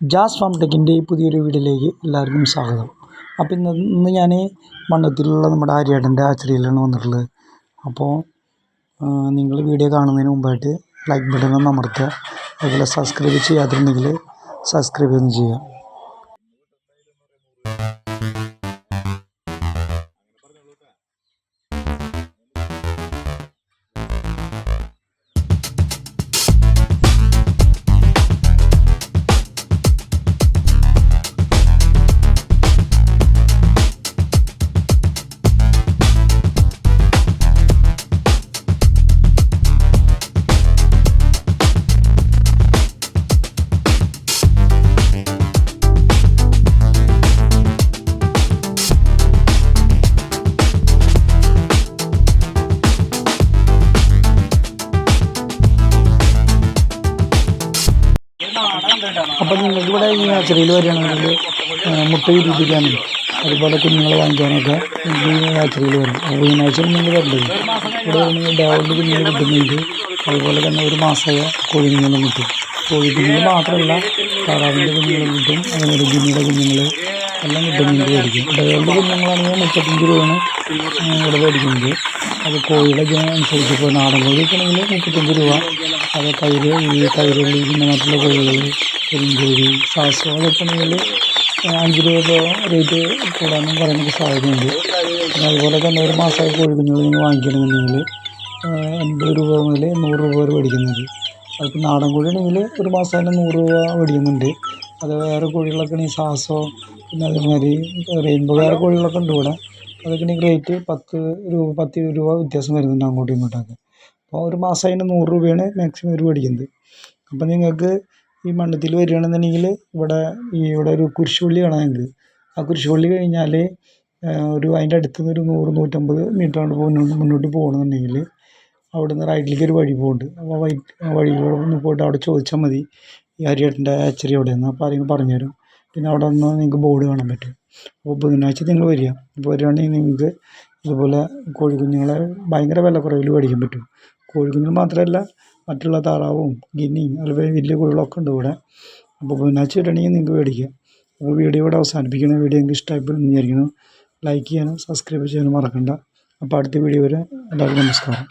Jazz farm ടെക്കിന്റെ പുതിയൊരു വീഡിയോയിലേക്ക് എല്ലാവർക്കും സ്വാഗതം. അപ്പോൾ ഇന്ന് ഇന്ന് ഞാൻ മണ്ണത്തിലുള്ള നമ്മുടെ ആര്യാടന്റെ ആച്ചറിയിലാണ് വന്നിട്ടുള്ളത്. അപ്പോൾ നിങ്ങൾ വീഡിയോ കാണുന്നതിന് മുമ്പായിട്ട് ലൈക്ക് ബട്ടൺ ഒന്ന് അമർത്തുക. അതുപോലെ സബ്സ്ക്രൈബ് ചെയ്യാതിരുന്നെങ്കിൽ സബ്സ്ക്രൈബ് ഒന്ന് ചെയ്യുക. അപ്പോൾ നിങ്ങൾക്ക് ഇവിടെ ഈ ആച്ചറിയിൽ വരികയാണെങ്കിൽ മുട്ട വിരിപ്പിക്കാനും അതുപോലെ കുഞ്ഞുങ്ങളെ വാങ്ങിക്കാനൊക്കെ ഈ ആച്ചറിയിൽ വരും. അപ്പോൾ ഈ ബുധനാഴ്ച നിങ്ങൾ വരേണ്ടത് ഇവിടെ നിങ്ങൾ ഡേവലിന്റെ കുഞ്ഞുങ്ങൾ കിട്ടുന്നുണ്ട് അതുപോലെ തന്നെ ഒരു മാസമായ കോഴിക്കുഞ്ഞുങ്ങളും കിട്ടും കോഴിക്കുഞ്ഞുങ്ങൾ മാത്രമല്ല താറാവിന്റെ കുഞ്ഞുങ്ങളും കിട്ടും അതുപോലെ ഗിന്നിയുടെ കുഞ്ഞുങ്ങൾ എല്ലാം കിട്ടുന്നുണ്ട് മേടിക്കും ഡേവലിന്റെ കുഞ്ഞുങ്ങളാണെങ്കിൽ മുപ്പത്തഞ്ച് രൂപയാണ് ഇവിടെ മേടിക്കുന്നത്. അത് കോഴിയുടെ അനുസരിച്ച് ഇപ്പോൾ നാടൻ കോഴിയൊക്കെ ആണെങ്കിൽ മുപ്പത്തഞ്ച് രൂപ. അത് തൈര് ഈ തൈരുള്ളി പിന്നെ മറ്റുള്ള കോഴികൾ പെരുംകോഴി സാസോ അതൊക്കെ ആണെങ്കിൽ അഞ്ച് രൂപ റേറ്റ് കൂടാനും പറയാനൊക്കെ സാധ്യതയുണ്ട്. പിന്നെ അതുപോലെ തന്നെ ഒരു മാസമായി കോഴിക്കുഞ്ഞുങ്ങൾ നിങ്ങൾ വാങ്ങിക്കണമെന്നുണ്ടെങ്കിൽ എൺപത് രൂപ മുതൽ നൂറ് രൂപ വരെ മേടിക്കുന്നുണ്ട് അതിപ്പോൾ നാടൻ കോഴിയാണെങ്കിൽ ഒരു മാസം തന്നെ നൂറ് രൂപ മേടിക്കുന്നുണ്ട്. അത് വേറെ കോഴികളൊക്കെ ആണെങ്കിൽ സാസോ പിന്നെ അതേമാതിരി റെയിൻബോ വേറെ കോഴികളൊക്കെ ഉണ്ട് ഇവിടെ. അതൊക്കെ ആണെങ്കിൽ റേറ്റ് പത്ത് രൂപ പത്ത് ഇരുപത് രൂപ വ്യത്യാസം വരുന്നുണ്ട് അങ്ങോട്ടും ഇങ്ങോട്ടൊക്കെ. അപ്പോൾ ഒരു മാസം അതിന് നൂറ് രൂപയാണ് മാക്സിമം ഒരു മേടിക്കുന്നത് അപ്പോൾ നിങ്ങൾക്ക് ഈ മണ്ണത്തിൽ വരികയാണെന്നുണ്ടെങ്കിൽ ഇവിടെ ഈ ഇവിടെ ഒരു കുരിശുപള്ളി നിങ്ങൾക്ക് ആ കുരിശുപള്ളി കഴിഞ്ഞാൽ ഒരു അതിന്റെ അടുത്തുനിന്ന് ഒരു നൂറ് നൂറ്റമ്പത് മുന്നോട്ട് മുന്നോട്ട് പോകണമെന്നുണ്ടെങ്കിൽ അവിടെ നിന്ന് റൈറ്റിലേക്ക് ഒരു വഴി പോകുന്നുണ്ട് അപ്പോൾ വഴി വഴിയിലൂടെ ഒന്ന് പോയിട്ട് അവിടെ ചോദിച്ചാൽ മതി. ഈ ഹരിയേട്ടന്റെ ആച്ചറി എവിടെയെന്ന്. അപ്പോൾ ആരെങ്കിലും പറഞ്ഞു തരും പിന്നെ അവിടെ നിന്ന് നിങ്ങൾക്ക് ബോർഡ് കാണാൻ പറ്റും. അപ്പോൾ ബുധനാഴ്ച നിങ്ങൾ വരിക. അപ്പോൾ വരികയാണെങ്കിൽ നിങ്ങൾക്ക് ഇതുപോലെ കോഴിക്കുഞ്ഞുങ്ങളെ ഭയങ്കര വിലക്കുറവിൽ മേടിക്കാൻ പറ്റും. കോഴിക്കുഞ്ഞുങ്ങൾ മാത്രമല്ല മറ്റുള്ള താറാവും ഗിന്നിയും അതുപോലെ വലിയ കോഴികളൊക്കെ ഉണ്ട് ഇവിടെ. അപ്പോൾ ബുധനാഴ്ച വരികയാണെങ്കിൽ നിങ്ങൾക്ക് മേടിക്കാം. അപ്പോൾ വീഡിയോ ഇവിടെ അവസാനിപ്പിക്കണം വീഡിയോ എനിക്ക് ഇഷ്ടമായപ്പോൾ എന്ന് വിചാരിക്കുന്നു. ലൈക്ക് ചെയ്യാനും സബ്സ്ക്രൈബ് ചെയ്യാനും മറക്കണ്ട. അപ്പോൾ അടുത്ത വീഡിയോ വരെ എല്ലാവർക്കും നമസ്കാരം.